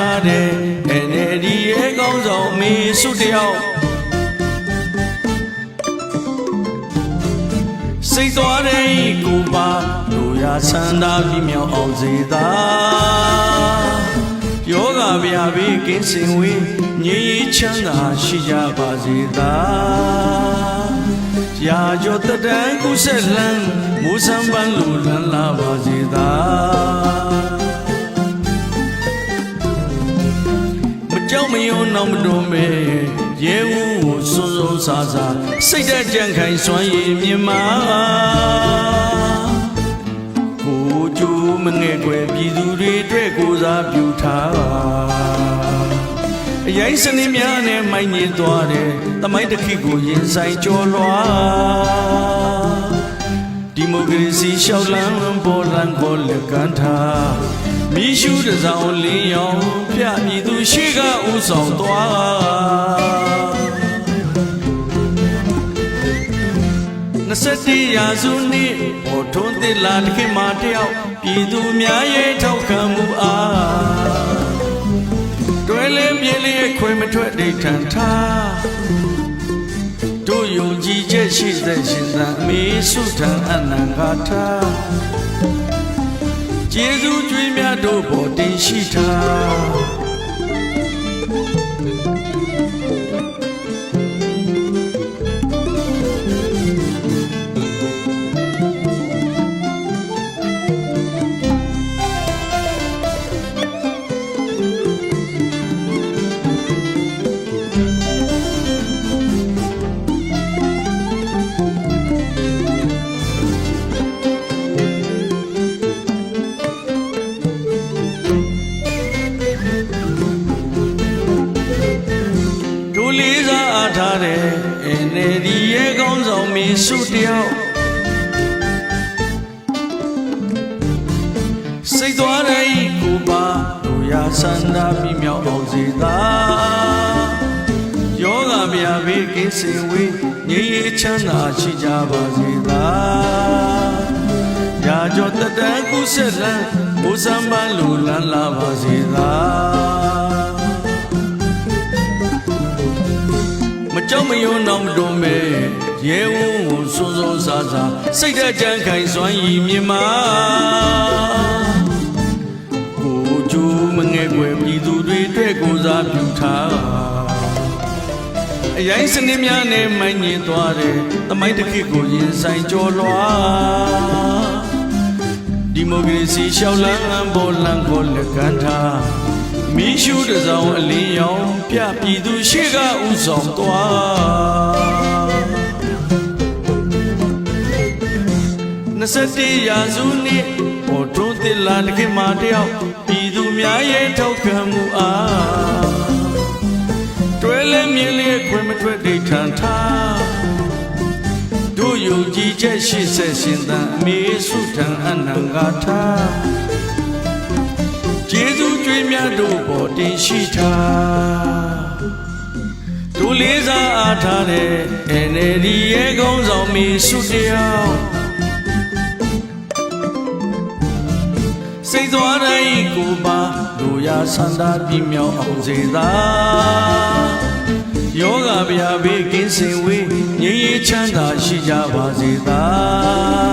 ထားတဲ့ NLD ရဲ့ကောင်းဆောင်မေစုတယောက်စိတ်သွားတဲ့ကိုပါလူရဆန္ဒပြမြောက်အောင်စေသာယောဂဗျာဘေးကင်းစင်ဝေးငြိမ်းချမ်းသာရှိကြပါစေသာရာကျော်တတန်ကုဆက်လန်းမိုးစံပန်းလူလန်းလာပါစေသာ ကြောက်မယုံတော့မတွန်းမဲရဲဦးကိုစွန်းစွန်းစားစားစိတ်တက်ကြံခိုင်စွမ်းရည်မြင်မာကိုကျိုးမငဲ့ွယ်ပြည်သူတွေအတွက်ကိုစားပြုထားအရင်စနေများနဲ့မိုင်းညင်သွားတယ်တမိုင်းတစ်ခိကိုရင်ဆိုင်ကြော်လွှာဒီမိုကရေစီရှောက်လန်းပေါ်လန်းကိုလက်ကန်ထား မိရှုတစ်စောင်းလင်းရောင်ပြပြည်သူရှိကဥဆောင်သွား21ရာစုနှစ်ပေါ်ထွန်းသစ်လာတစ်ခေတ်မှာတယောက်ပြည်သူများရဲ့ထောက်ခံမှုအားတွဲလဲပြေးလေးခွေမထွက်ဒိဋ္ဌံထားတို့ယုံကြည်ချက်ရှိတဲ့ရှင်သာအမေစုထံအနန္ဂါထား ကျေးဇူးကြွေးမြတ်တို့ပေါ်တင်ရှိထား အနေဒီရဲ့ကောင်းဆောင်မင်းစုတယောက်စိတ်သွားတဲ့ကိုပါတို့ရာဆန္ဒပြမြောက်အောင်စေသာယောဂဗျာဘေးကင်းစင်ဝေးငြိမ်းရချမ်းသာရှိကြပါစေသာရာကျော်တတန်ကုဆက်လန်းဘုဇံပန်းလူလန်းလာပါစေသာ ကြောက်မရွံ့တော့မတွန်းမဲရဲဝုန်းကိုစွန်းစွန်းစားစားစိတ်ဓာတ်ကြံခိုင်စွမ်းရည်မြင်မာကိုကျူးမငဲ့ွယ်ပြည်သူတွေအတွက်ကိုစားပြုထားအရင်စနစ်များနဲ့မိုင်းညင်သွားတယ်တမိုင်းတစ်ခေတ်ကိုရင်ဆိုင်ကြော်လွှာဒီမိုကရေစီရှောက်လန်းပေါ်လန်းကိုလက်ကန်ထား မိရှုတစ်စောင်းအလင်းရောင်ပြပြည်သူရှိကဥဆောင်သွား21ရာစုနှစ်ပေါ်ထွန်းသစ်လာတစ်ခေတ်မှာတယောက်ပြည်သူများရဲ့ထောက်ခံမှုအားတွဲလဲမြင်လေးခွင့်မထွက်ဒိဋ္ဌံထားတို့ယုံကြည်ချက်ရှိဆက်ရှင်သန်အမေစုထံအနန္ဂါထား ကျေးဇူးကြွေးမြတ်တို့ပေါ်တင်ရှိထားတို့လေးစားအားထားတဲ့ NLD ရဲ့ကောင်းဆောင်မီစုတယောက်စိတ်သွားတိုင်းကိုပါလူရဆန္ဒပြမြောက်အောင်စေသာယောဂဗျာဘေးကင်းစင်ဝေးငြိမ်းရချမ်းသာရှိကြပါစေသာရာကျော်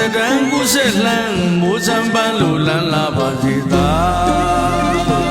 တရံကိုဆက်လှမ်းမိုးစံပန်းလိုလန်းလာပါစေသာ